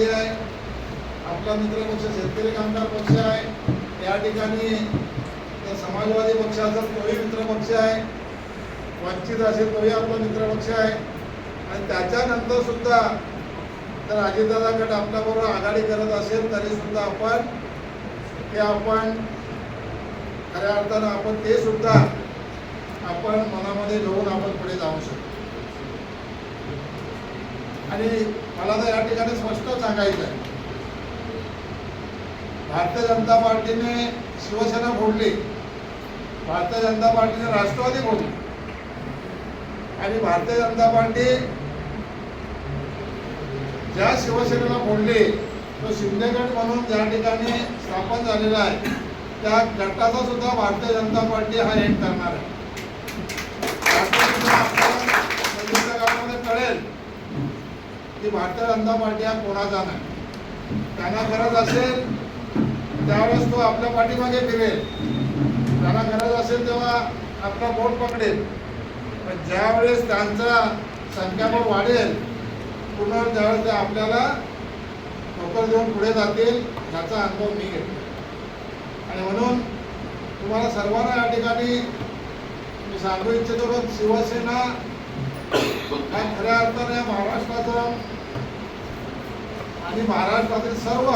आपला मित्र पक्ष शेतकरी कामगार पक्ष आहे. या ठिकाणी तर समाजवादी पक्ष असेल तोही मित्र पक्ष आहे. वंचित असेल तोही आपला मित्र पक्ष आहे. आणि त्याच्यानंतर सुद्धा जर अजितदादा गट आपल्याबरोबर आघाडी करत असेल तरी सुद्धा आपण ते आपण खऱ्या अर्थानं आपण ते सुद्धा आपण मनामध्ये घेऊन आपण पुढे जाऊ शकतो. आणि मला तर या ठिकाणी स्पष्ट सांगायचं आहे. भारतीय जनता पार्टीने शिवसेना फोडली. भारतीय जनता पार्टीने राष्ट्रवादी फोडली. आणि भारतीय जनता पार्टी ज्या शिवसेनेला फोडली तो शिंदेगड म्हणून ज्या ठिकाणी स्थापन झालेला आहे त्या गटाचा सुद्धा भारतीय जनता पार्टी हा एक करणार आहे. की भारतीय जनता पार्टी हा कोणाचा नाही. त्यांना गरज असेल त्यावेळेस तो आपल्या पाठीमागे फिरेल. त्यांना गरज असेल तेव्हा आपला बोट पकडेल. पण ज्यावेळेस त्यांचा संख्याबळ वाढेल पुन्हा त्यावेळेस ते आपल्याला नोकर देऊन पुढे जातील याचा अनुभव मी घेतो. आणि म्हणून तुम्हाला सर्वांना या ठिकाणी मी सांगू इच्छितो शिवसेना हा खऱ्या अर्थाने या महाराष्ट्राचं आणि महाराष्ट्रातील सर्व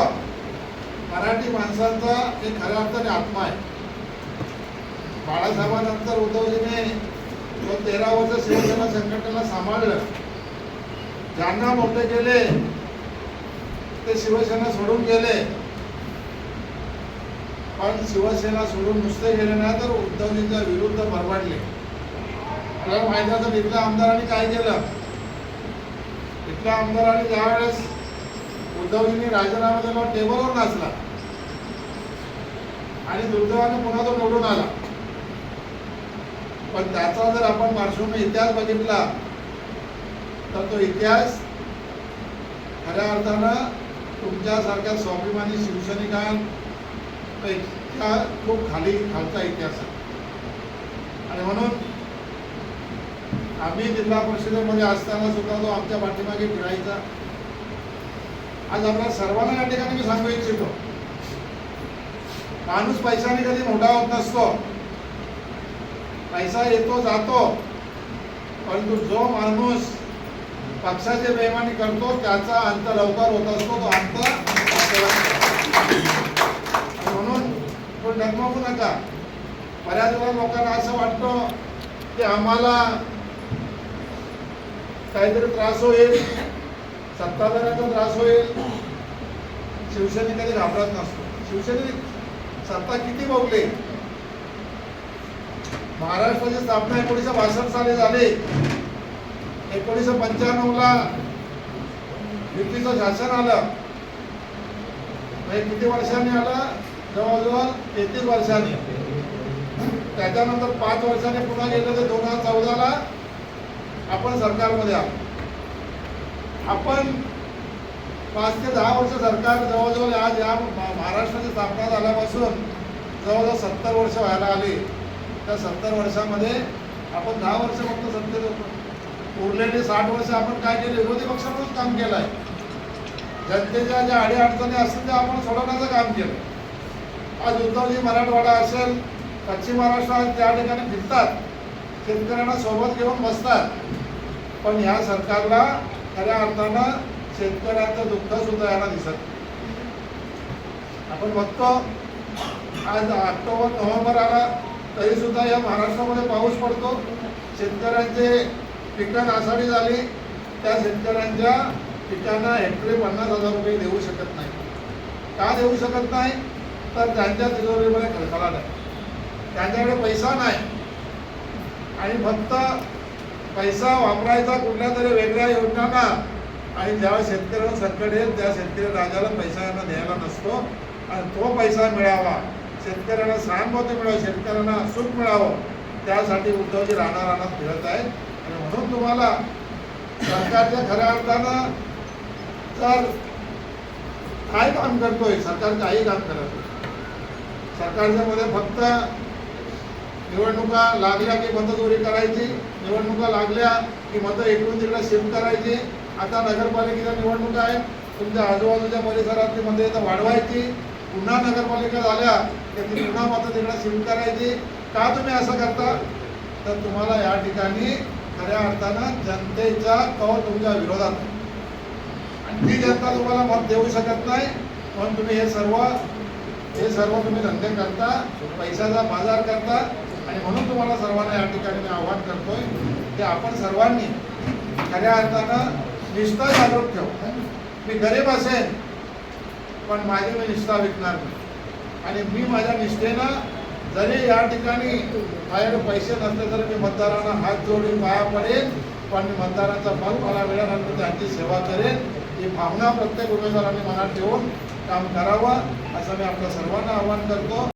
मराठी माणसांचा एक खऱ्या अर्थाने आत्मा आहे. बाळासाहेबांनंतर उद्धवजीने जो तेरा वर्ष शिवसेना संघटनेला सांभाळलं ज्यांना मोठे केले ते शिवसेना सोडून गेले. पण शिवसेना सोडून नुसते गेले नाही तर उद्धवजींच्या विरुद्ध भरवाडले. तुला माहिती असेल इथल्या आमदारांनी काय केलं? इथल्या आमदारांनी ज्यावेळेस उद्धवजींनी राजीनामा दिला टेबलवर नाचला. आणि दुर्दैवाने पुन्हा तो निवडून आला. पण त्याचा जर आपण पार्श्वभूमी इतिहास बघितला तर तो इतिहास खऱ्या अर्थानं तुमच्यासारख्या स्वाभिमानी शिवसैनिकांपेक्षा खूप खाली खालचा इतिहास आहे. आणि म्हणून आम्ही जिल्हा परिषदेमध्ये असताना सुद्धा तो आमच्या पाठीमागे फिरायचा. आज आपल्या सर्वांना या ठिकाणी मी सांगू इच्छितो. माणूस पैशाने कधी मोठा होत नसतो. पैसा येतो जातो. परंतु जो माणूस पक्षाचे बेमानी करतो त्याचा अंत लवकर होत असतो तो अंत म्हणून तो डगमगू नका. बऱ्याच वेळा लोकांना असं वाटतं की आम्हाला काहीतरी त्रास होईल सत्ताधाऱ्याचा त्रास होईल. शिवसेने कधी घाबरत नसतो. शिवसेने सत्ता किती भोगली महाराष्ट्राची स्थापना एकोणीसशे बासष्ट साली झाली. एकोणीसशे पंच्याण्णवला युतीचं शासन आलं. म्हणजे किती वर्षांनी आलं? जवळजवळ तेहतीस वर्षांनी. त्याच्यानंतर पाच वर्षांनी पुन्हा गेलं तर दोन हजार चौदाला आपण सरकारमध्ये आहोत. आपण पाच ते दहा वर्ष सरकार जवळजवळ आज या महाराष्ट्राची स्थापना झाल्यापासून जवळजवळ सत्तर वर्ष व्हायला आली. त्या सत्तर वर्षामध्ये आपण दहा वर्ष फक्त सत्तेत होतो. उरलेली साठ वर्ष आपण काय केले? विरोधी पक्षातच काम केलं आहे जनतेच्या ज्या अडीअडचणी असतील त्या आपण सोडवण्याचं काम केलं. आज उद्धवजी मराठवाडा असेल पश्चिम महाराष्ट्रात त्या ठिकाणी फिरतात. शेतकऱ्यांना सोबत घेऊन बसतात. पण ह्या सरकारला खऱ्या अर्थानं शेतकऱ्यांचं दुःख सुद्धा याला दिसत आपण बघतो आज ऑक्टोबर नोव्हेंबर आला तरी सुद्धा या महाराष्ट्रामध्ये पाऊस पडतो. शेतकऱ्यांचे पिकं नासाडी झाली. त्या शेतकऱ्यांच्या पिकांना हेक्टरी पन्नास हजार रुपये देऊ शकत नाही. का देऊ शकत नाही? तर त्यांच्या तिजोरीमध्ये खळखळाट आहे. त्यांच्याकडे पैसा नाही. आणि फक्त पैसा वापरायचा कुठल्या तरी वेगळ्या योजनांना. आणि ज्यावेळेस शेतकऱ्यांना संकट येईल त्या शेतकरी राजाला पैसा यांना द्यायला नसतो. आणि तो पैसा मिळावा. शेतकऱ्यांना सहानुभूती मिळावी शेतकऱ्यांना सुख मिळावं. त्यासाठी उद्धवजी राणा राहणार फिरत आहेत. आणि म्हणून तुम्हाला सरकारच्या खऱ्या अर्थानं तर काय काम करतोय सरकार काही काम करत सरकारच्या मध्ये फक्त निवडणुका लागल्या की मतचोरी करायची निवडणुका लागल्या की मतं इकडून तिकडे शिफ्ट करायची. आता नगरपालिकेच्या निवडणुका आहेत. तुमच्या आजूबाजूच्या परिसरातली मध्ये तर वाढवायची. पुन्हा नगरपालिका झाल्या की ती पुन्हा मतं तिकडे शिफ्ट करायची. का तुम्ही असं करता? तर तुम्हाला या ठिकाणी खऱ्या अर्थानं जनतेचा कौल तुमच्या विरोधात आणि ती जनता तुम्हाला मत देऊ शकत नाही. पण तुम्ही हे सर्व हे सर्व तुम्ही धंदे करता पैशाचा बाजार करता. आणि म्हणून तुम्हाला सर्वांना या ठिकाणी मी आव्हान करतोय की आपण सर्वांनी खऱ्या अर्थानं निष्ठा जागरूक ठेवू. मी गरीब असेन पण माझी मी निष्ठा विकणार नाही. आणि मी माझ्या निष्ठेनं जरी या ठिकाणी माझ्याकडे पैसे नसले तरी मी मतदारांना हात जोडून पाया पडेल पण मी मतदारांचा फल मला मिळेल आणि त्यांची सेवा करेन. ही भावना प्रत्येक उमेदवारांनी मनात ठेवून काम करावं असं मी आपल्या सर्वांना आवाहन करतो.